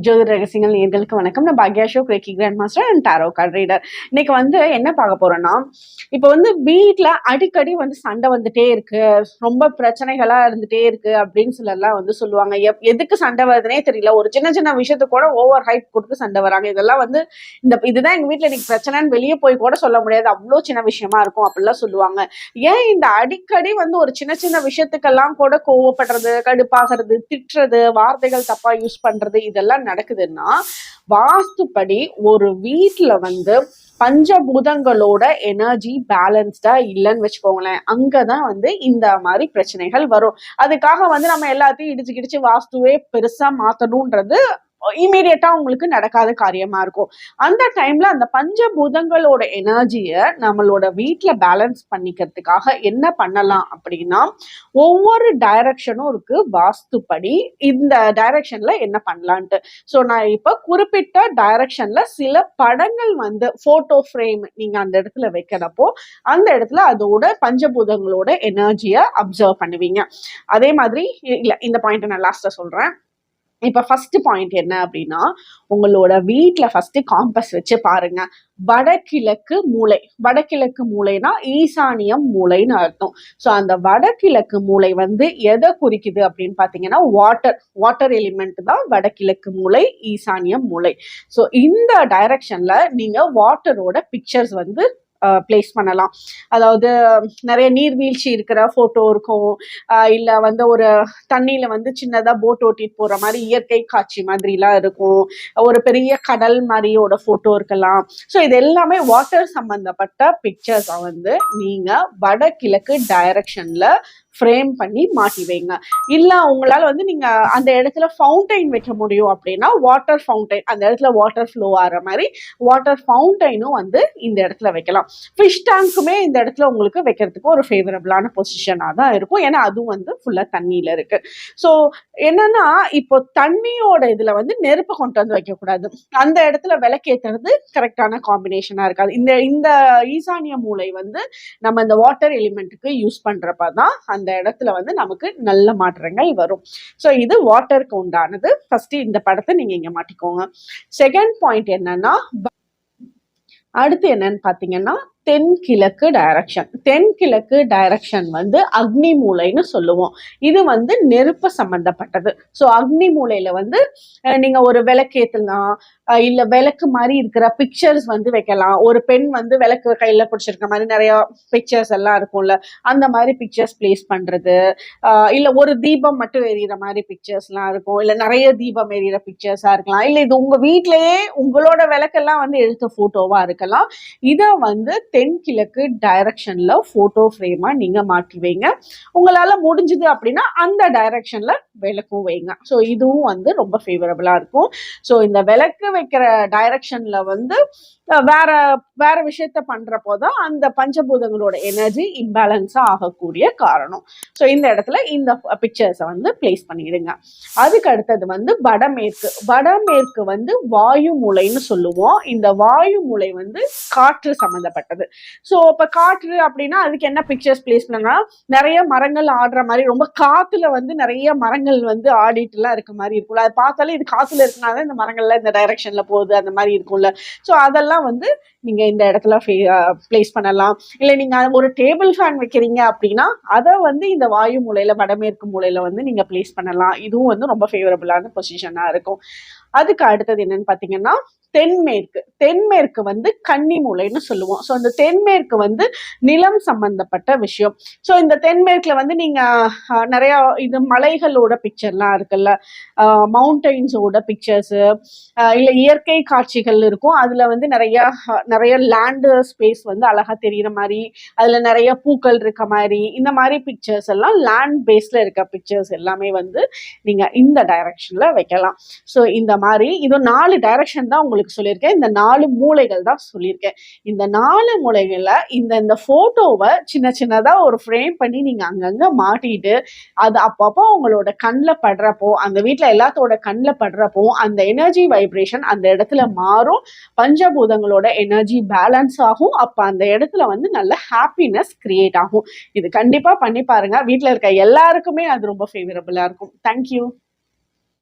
ஜோதி ரகசியங்கள் நேர்களுக்கு வணக்கம். நான் Bhagya show கிரேக்கி grand master and tarot card reader இன்னைக்கு வந்து என்ன பார்க்க போறோம்னா இப்போ வந்து வீட்டில் அடிக்கடி வந்து சண்டை வந்துட்டே இருக்கு. ரொம்ப பிரச்சனைகளாக இருந்துட்டே இருக்கு அப்படின்னு சிலர்லாம் வந்து சொல்லுவாங்க. எப்- எதுக்கு சண்டை வருதுனே தெரியல. ஒரு சின்ன சின்ன விஷயத்து கூட ஓவர் ஹைட் கொடுத்து சண்டை வராங்க. இதெல்லாம் வந்து இந்த இதுதான் எங்கள் வீட்டில் இன்னைக்கு பிரச்சனைன்னு வெளியே போய் கூட சொல்ல முடியாது. அவ்வளோ சின்ன விஷயமா இருக்கும் அப்படிலாம் சொல்லுவாங்க. ஏன் இந்த அடிக்கடி வந்து ஒரு சின்ன சின்ன விஷயத்துக்கெல்லாம் கூட கோவப்படுறது கடுப்பாகிறது திட்டுறது வார்த்தைகள் தப்பாக யூஸ் பண்ணுறது இதெல்லாம் நடக்குதுன்னா வாஸ்துப்படி ஒரு வீட்டுல வந்து பஞ்சபூதங்களோட எனர்ஜி பேலன்ஸ்டா இல்லைன்னு வச்சுக்கோங்களேன். அங்கதான் வந்து இந்த மாதிரி பிரச்சனைகள் வரும். அதுக்காக வந்து நம்ம எல்லாத்தையும் இடிச்சு கிடிச்சு வாஸ்துவே பெருசா மாத்தணும்ன்றது இமீடியட்டா உங்களுக்கு நடக்காத காரியமா இருக்கும். அந்த டைம்ல அந்த பஞ்சபூதங்களோட எனர்ஜியை நம்மளோட வீட்டில் பேலன்ஸ் பண்ணிக்கிறதுக்காக என்ன பண்ணலாம் அப்படின்னா ஒவ்வொரு டைரக்ஷனும் இருக்கு வாஸ்துப்படி. இந்த டைரக்ஷன்ல என்ன பண்ணலான்ட்டு. ஸோ நான் இப்போ குறிப்பிட்ட டைரக்ஷன்ல சில படங்கள் வந்து போட்டோ ஃப்ரேம் நீங்க அந்த இடத்துல வைக்கிறப்போ அந்த இடத்துல அதோட பஞ்சபூதங்களோட எனர்ஜியை அப்சர்வ் பண்ணுவீங்க. அதே மாதிரி இல்ல இந்த பாயிண்ட் நான் லாஸ்டா சொல்றேன். இப்போ ஃபர்ஸ்ட் பாயிண்ட் என்ன அப்படின்னா உங்களோட வீட்டில் ஃபர்ஸ்ட் காம்பஸ் வச்சு பாருங்க. வடகிழக்கு மூலை. வடகிழக்கு மூளைனா ஈசானியம் மூலைன்னு அர்த்தம். ஸோ அந்த வடகிழக்கு மூலை வந்து எதை குறிக்குது அப்படின்னு பார்த்தீங்கன்னா வாட்டர் வாட்டர் எலிமெண்ட் தான் வடகிழக்கு மூலை ஈசானியம் மூலை. ஸோ இந்த டைரக்ஷனில் நீங்கள் வாட்டரோட பிக்சர்ஸ் வந்து பிளேஸ் பண்ணலாம். அதாவது நிறைய நீர்வீழ்ச்சி இருக்கிற ஃபோட்டோ இருக்கும். இல்லை வந்து ஒரு தண்ணியில் வந்து சின்னதாக போட் ஓட்டிட்டு போகிற மாதிரி இயற்கை காட்சி மாதிரிலாம் இருக்கும். ஒரு பெரிய கடல் மாதிரியோட ஃபோட்டோ இருக்கலாம். ஸோ இது எல்லாமே வாட்டர் சம்மந்தப்பட்ட பிக்சர்ஸை வந்து நீங்கள் வடகிழக்கு டைரக்ஷனில் ஃப்ரேம் பண்ணி மாட்டி வைங்க. இல்ல உங்களால வந்து நீங்க அந்த இடத்துல ஃபவுண்டைன் வைக்க முடியும் அப்படின்னா வாட்டர் ஃபவுண்டைன் அந்த இடத்துல வாட்டர் ஃப்ளோ ஆகிற மாதிரி வாட்டர் ஃபவுண்டைனும் வந்து இந்த இடத்துல வைக்கலாம். ஃபிஷ் டேங்க்குமே இந்த இடத்துல உங்களுக்கு வைக்கிறதுக்கு ஒரு ஃபேவரபிளான பொசிஷனாக தான் இருக்கும். ஏன்னா அதுவும் வந்து ஃபுல்லாக தண்ணியில் இருக்கு. ஸோ என்னன்னா இப்போ தண்ணியோட இதில் வந்து நெருப்பை கொண்டு வந்து வைக்கக்கூடாது. அந்த இடத்துல விளக்கேற்றுறது கரெக்டான காம்பினேஷனாக இருக்காது. இந்த இந்த ஈசானிய மூலை வந்து நம்ம இந்த வாட்டர் எலிமெண்ட்டுக்கு யூஸ் பண்ணுறப்ப தான் அந்த இடத்துல வந்து நமக்கு நல்ல மாற்றங்கள் வரும். ஸோ இது வாட்டருக்கு உண்டானது. ஃபர்ஸ்ட் இந்த படத்தை நீங்க இங்க மாட்டிக்கோங்க. செகண்ட் பாயிண்ட் என்னன்னா அடுத்து என்னன்னு பாத்தீங்கன்னா தென்கிழக்கு டைரக்ஷன் தென்கிழக்கு டைரக்ஷன் வந்து அக்னி மூலைன்னு சொல்லுவோம். இது வந்து நெருப்பு சம்பந்தப்பட்டது. ஸோ அக்னி மூலையில வந்து நீங்க ஒரு விளக்கேத்தலாம் இல்ல விளக்கு மாதிரி இருக்கிற பிக்சர்ஸ் வந்து வைக்கலாம். ஒரு பெண் வந்து விளக்கு கையில பிடிச்சிருக்க மாதிரி நிறைய பிக்சர்ஸ் எல்லாம் இருக்கும்ல. அந்த மாதிரி பிக்சர்ஸ் பிளேஸ் பண்றது. இல்ல ஒரு தீபம் மட்டும் எரியற மாதிரி பிக்சர்ஸ்லாம் இருக்கும். இல்ல நிறைய தீபம் எரியற பிக்சர்ஸா இருக்கலாம். இல்ல இது உங்க வீட்லயே உங்களோட விளக்கெல்லாம் வந்து எடுத்த போட்டோவா இருக்கலாம். இதை வந்து தென்கிழக்கு டைரக்ஷனில் ஃபோட்டோ ஃப்ரேமாக நீங்கள் மாற்றி வைங்க உங்களால் முடிஞ்சுது அப்படின்னா அந்த டைரக்ஷனில் விளக்கும் வைங்க. ஸோ இதுவும் வந்து ரொம்ப ஃபேவரபுளாக இருக்கும். ஸோ இந்த விளக்கு வைக்கிற டைரக்ஷனில் வந்து வேற வேற விஷயத்த பண்ணுறப்போ தான் அந்த பஞ்சபூதங்களோட எனர்ஜி இம்பேலன்ஸாக ஆகக்கூடிய காரணம். ஸோ இந்த இடத்துல இந்த பிக்சர்ஸை வந்து பிளேஸ் பண்ணிடுங்க. அதுக்கு அடுத்தது வந்து வடமேற்கு. வடமேற்கு வந்து வாயு மூலைன்னு சொல்லுவோம். இந்த வாயு மூலை வந்து காற்று வருது ஸோ இப்போ காற்று அப்படின்னா அதுக்கு என்ன பிக்சர்ஸ் பிளேஸ் பண்ணா நிறைய மரங்கள் ஆடுற மாதிரி ரொம்ப காத்துல வந்து நிறைய மரங்கள் வந்து ஆடிட்டுலாம் இருக்க மாதிரி இருக்கும்ல. அதை பார்த்தாலே இது காத்துல இருக்கனால இந்த மரங்கள்லாம் இந்த டைரக்ஷன்ல போகுது அந்த மாதிரி இருக்கும்ல. ஸோ அதெல்லாம் வந்து நீங்க இந்த இடத்துல பிளேஸ் பண்ணலாம். இல்லை நீங்க ஒரு டேபிள் ஃபேன் வைக்கிறீங்க அப்படின்னா அதை வந்து இந்த வாயு மூலையில வடமேற்கு மூலையில வந்து நீங்க பிளேஸ் பண்ணலாம். இதுவும் வந்து ரொம்ப ஃபேவரபிளான பொசிஷனா இருக்கும். அதுக்கு அடுத்தது என்னன்னு பாத்தீங்கன்னா தென்மேற்கு. தென்மேற்கு வந்து கன்னி மூலைன்னு சொல்லுவோம். ஸோ அந்த தென்மேற்கு வந்து நிலம் சம்பந்தப்பட்ட விஷயம். ஸோ இந்த தென்மேற்குல வந்து நீங்க நிறைய இது மலைகளோட பிக்சர்லாம் இருக்குல்ல. மவுண்டைன்ஸோட பிக்சர்ஸு இல்லை இயற்கை காட்சிகள் இருக்கும். அதுல வந்து நிறைய நிறைய லேண்டு ஸ்பேஸ் வந்து அழகா தெரியுற மாதிரி அதுல நிறைய பூக்கள் இருக்க மாதிரி இந்த மாதிரி பிக்சர்ஸ் எல்லாம் லேண்ட் பேஸ்ல இருக்க பிக்சர்ஸ் எல்லாமே வந்து நீங்க இந்த டைரக்ஷன்ல வைக்கலாம். ஸோ இந்த மாதிரி இது நாலு டைரக்ஷன் தான் உங்களுக்கு சொல்லியிருக்கேன். இந்த நாலு மூலைகள் தான் சொல்லியிருக்கேன். இந்த நாலு மூளைகளில் இந்த இந்த ஃபோட்டோவை சின்ன சின்னதாக ஒரு ஃப்ரேம் பண்ணி நீங்கள் அங்கங்கே மாட்டிட்டு அது அப்பப்போ உங்களோட கண்ணில் படுறப்போ அந்த வீட்டில் எல்லாத்தோட கண்ணில் படுறப்போ அந்த எனர்ஜி வைப்ரேஷன் அந்த இடத்துல மாறும். பஞ்சபூதங்களோட எனர்ஜி பேலன்ஸ் ஆகும். அப்போ அந்த இடத்துல வந்து நல்ல ஹாப்பினஸ் கிரியேட் ஆகும். இது கண்டிப்பாக பண்ணி பாருங்கள் வீட்டில் இருக்க எல்லாருக்குமே அது ரொம்ப ஃபேவரபுளாக இருக்கும். தேங்க்யூ